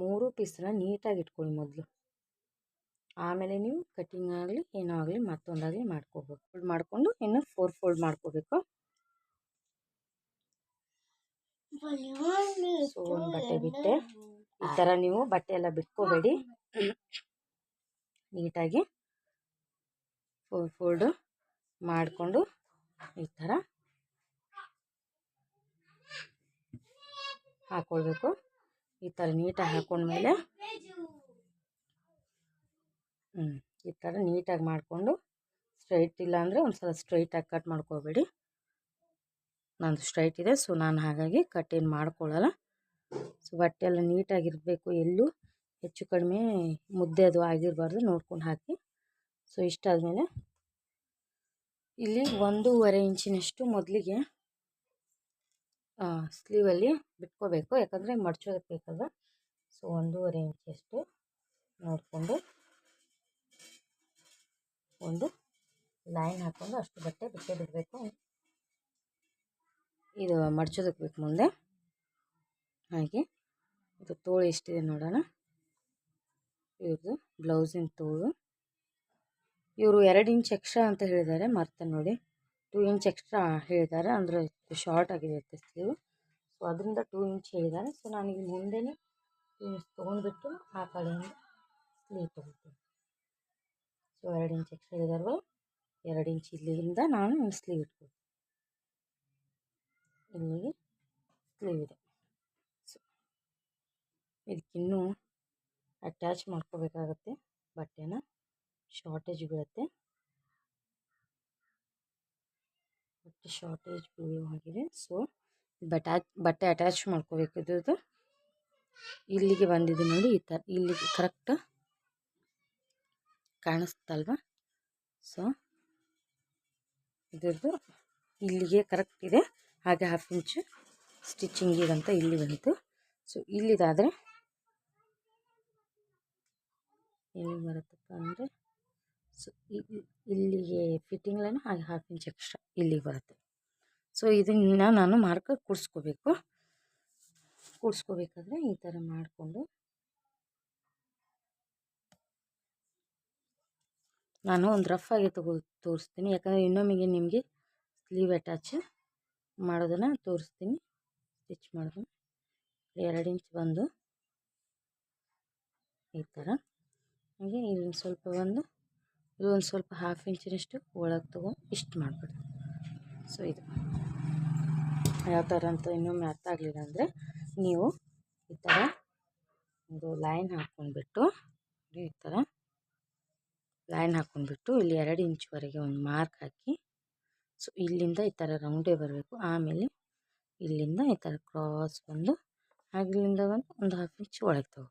ಮೂರು ಪೀಸನ್ನ ನೀಟಾಗಿ ಇಟ್ಕೊಳ್ಳಿ ಮೊದಲು. ಆಮೇಲೆ ನೀವು ಕಟ್ಟಿಂಗ್ ಆಗಲಿ, ಏನೋ ಆಗಲಿ, ಮತ್ತೊಂದಾಗಲಿ ಮಾಡ್ಕೋಬೇಕು. ಫೋಲ್ಡ್ ಮಾಡಿಕೊಂಡು ಇನ್ನು ಫೋರ್ ಫೋಲ್ಡ್ ಮಾಡ್ಕೋಬೇಕು. ಸೊ ಒಂದು ಬಟ್ಟೆ ಬಿಟ್ಟೆ. ಈ ಥರ ನೀವು ಬಟ್ಟೆ ಎಲ್ಲ ಬಿಟ್ಕೋಬೇಡಿ. ನೀಟಾಗಿ ಫೋರ್ ಫೋಲ್ಡ್ ಮಾಡಿಕೊಂಡು ಈ ಥರ ಹಾಕ್ಕೊಳ್ಬೇಕು ಈ ಥರ ನೀಟಾಗಿ ಹಾಕ್ಕೊಂಡ್ಮೇಲೆ ಹ್ಞೂ ಈ ಥರ ನೀಟಾಗಿ ಮಾಡಿಕೊಂಡು ಸ್ಟ್ರೈಟ್ ಇಲ್ಲ ಅಂದರೆ ಒಂದು ಸಲ ಸ್ಟ್ರೈಟಾಗಿ ಕಟ್ ಮಾಡ್ಕೋಬೇಡಿ. ನಂದು ಸ್ಟ್ರೈಟ್ ಇದೆ ಸೊ ನಾನು ಹಾಗಾಗಿ ಕಟ್ ಏನು ಮಾಡ್ಕೊಳ್ಳಲ್ಲ ಸೊ ಬಟ್ಟೆ ಎಲ್ಲ ನೀಟಾಗಿರಬೇಕು ಎಲ್ಲೂ ಹೆಚ್ಚು ಕಡಿಮೆ ಮುದ್ದೆ ಅದು ಆಗಿರಬಾರ್ದು, ನೋಡ್ಕೊಂಡು ಹಾಕಿ. ಸೊ ಇಷ್ಟಾದಮೇಲೆ ಇಲ್ಲಿ ಒಂದೂವರೆ ಇಂಚಿನಷ್ಟು ಮೊದಲಿಗೆ ಸ್ಲೀವಲ್ಲಿ ಬಿಟ್ಕೋಬೇಕು. ಯಾಕಂದರೆ ಮಡ್ಚೋದಕ್ಕೆ ಬೇಕಲ್ವ? ಸೊ ಒಂದೂವರೆ ಇಂಚಷ್ಟು ನೋಡಿಕೊಂಡು ಒಂದು ಲೈನ್ ಹಾಕ್ಕೊಂಡು ಅಷ್ಟು ಬಟ್ಟೆ ಬಿಟ್ಟೆ ಬಿಡಬೇಕು. ಇದು ಮಡ್ಚೋದಕ್ಕೆ ಬೇಕು ಮುಂದೆ. ಹಾಗೆ ಇದು ತೋಳು ಎಷ್ಟಿದೆ ನೋಡೋಣ. ಇವ್ರದ್ದು ಬ್ಲೌಸಿನ ತೋಳು. ಇವರು ಎರಡು ಇಂಚ್ ಎಕ್ಸ್ಟ್ರಾ ಅಂತ ಹೇಳಿದ್ದಾರೆ ಮರ್ತೆ ನೋಡಿ. ಟೂ ಇಂಚ್ ಎಕ್ಸ್ಟ್ರಾ ಹೇಳಿದ್ದಾರೆ. ಅಂದರೆ ಶಾರ್ಟ್ ಆಗಿರುತ್ತೆ ಸ್ಲೀವ್ ಸೊ ಅದರಿಂದ ಟೂ ಇಂಚ್ ಹೇಳಿದ್ದಾರೆ. ಸೊ ನಾನೀಗ ಮುಂದೆನೇ ಟೂ ಇಂಚ್ ತೊಗೊಂಡ್ಬಿಟ್ಟು ಆ ಕಡೆಯಿಂದ ಸ್ಲೀವ್ ತೊಗೊಳ್ತೀನಿ ಸೊ ಎರಡು ಇಂಚ್ ಎಕ್ಸ್ಟ್ರಾ ಹೇಳಿದಾರಲ್ಲ ಎರಡು ಇಂಚ್ ಇಲ್ಲಿಂದ ನಾನು ಸ್ಲೀವ್ ಇಟ್ಕೊಳ್ತೀನಿ. ಇಲ್ಲಿಗೆ ಸ್ಲೀವ್ ಇದೆ. ಸೊ ಇದಕ್ಕಿನ್ನೂ ಅಟ್ಯಾಚ್ ಮಾಡ್ಕೋಬೇಕಾಗತ್ತೆ. ಬಟ್ಟೆನ ಶಾರ್ಟೇಜ್ ಬೀಳುತ್ತೆ. ಬಟ್ಟೆ ಶಾರ್ಟೇಜ್ ಆಗಿದೆ. ಸೊ ಬಟಾ ಬಟ್ಟೆ ಅಟ್ಯಾಚ್ ಮಾಡ್ಕೋಬೇಕು ಇದು ಇಲ್ಲಿಗೆ ಬಂದಿದೆ ನೋಡಿ, ಈ ಥರ ಇಲ್ಲಿಗೆ ಕರೆಕ್ಟ್ ಕಾಣಿಸ್ತಲ್ವ? ಸೊ ಇದ್ರದ್ದು ಇಲ್ಲಿಗೆ ಕರೆಕ್ಟ್ ಇದೆ. ಹಾಗೆ ಹಾಫ್ ಸ್ಟಿಚಿಂಗ್ ಸ್ಟಿಚಿಂಗಿಗಂತ ಇಲ್ಲಿ ಬಂತು. ಸೊ ಇಲ್ಲಿದಾದರೆ, ಎಲ್ಲಿ ಬರುತ್ತಪ್ಪ ಅಂದರೆ ಸೊ ಇಲ್ಲಿಗೆ ಫಿಟ್ಟಿಂಗ್ ಲೈನ್ ಹಾಗೆ ಹಾಫ್ ಇಂಚ್ ಎಕ್ಸ್ಟ್ರಾ ಇಲ್ಲಿಗೆ ಬರುತ್ತೆ. ಸೊ ಇದನ್ನು ನಾನು ಮಾರ್ಕರ್ ಕೂಡಿಸ್ಕೋಬೇಕು. ಕೂಡಿಸ್ಕೋಬೇಕಾದ್ರೆ ಈ ಥರ ಮಾಡಿಕೊಂಡು ನಾನು ಒಂದು ರಫ್ ಆಗಿ ತಗೋ, ತೋರಿಸ್ತೀನಿ. ಯಾಕಂದರೆ ಇನ್ನೊಮ್ಮೆಗೆ ನಿಮಗೆ ಸ್ಲೀವ್ ಅಟ್ಯಾಚ್ ಮಾಡೋದನ್ನು ತೋರಿಸ್ತೀನಿ. ಸ್ಟಿಚ್ ಮಾಡೋದು ಎರಡು ಇಂಚ್ ಬಂದು ಈ ಥರ ಹಾಗೆ ಇಲ್ಲಿ ಸ್ವಲ್ಪ ಬಂದು ಒಂದು ಸ್ವಲ್ಪ ಹಾಫ್ ಇಂಚಿನಷ್ಟು ಒಳಗೆ ತೊಗೊಂಡು ಇಷ್ಟು ಮಾಡಿಬಿಡ್ತೀನಿ. ಸೊ ಇದು. ಯಾವ ಥರ ಅಂತ ಇನ್ನೊಮ್ಮೆ ಅರ್ಥ ಆಗಲಿಲ್ಲ ಅಂದರೆ ನೀವು ಈ ಥರ ಒಂದು ಲೈನ್ ಹಾಕ್ಕೊಂಡ್ಬಿಟ್ಟು ಈ ಥರ ಲೈನ್ ಹಾಕ್ಕೊಂಡ್ಬಿಟ್ಟು ಇಲ್ಲಿ ಎರಡು ಇಂಚ್ವರೆಗೆ ಒಂದು ಮಾರ್ಕ್ ಹಾಕಿ ಸೊ ಇಲ್ಲಿಂದ ಈ ಥರ ರೌಂಡೇ ಬರಬೇಕು. ಆಮೇಲೆ ಇಲ್ಲಿಂದ ಈ ಥರ ಕ್ರಾಸ್ ಬಂದು, ಹಾಗೆ ಇಲ್ಲಿಂದ ಬಂದು ಒಂದು ಹಾಫ್ ಇಂಚ್ ಒಳಗೆ ತಗೋ.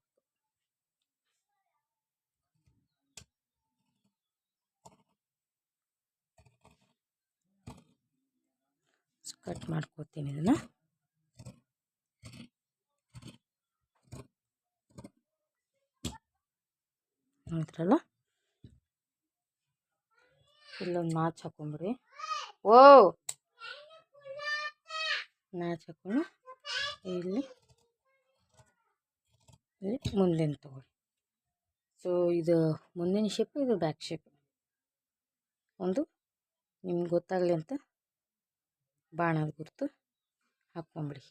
ಕಟ್ ಮಾಡ್ಕೋತೀನಿ ಇದನ್ನು. ನೋಡಿದ್ರಲ್ಲ ಇಲ್ಲೊಂದು ನಾಚ್ ಹಾಕೊಂಬಿಡಿ. ಓ ಮ್ಯಾಚ್ ಹಾಕೊಂಡು ಇಲ್ಲಿ ಇಲ್ಲಿ ಮುಂದಿನ ತಗೊಳ್ಳಿ. ಸೊ ಇದು ಮುಂದಿನ ಶೇಪು ಇದು ಬ್ಯಾಕ್ ಶೇಪ್ ಒಂದು ನಿಮ್ಗೆ ಗೊತ್ತಾಗಲಿ ಅಂತ ಬಾಣದ ಗುರುತು ಹಾಕ್ಕೊಂಬಿಡಿ.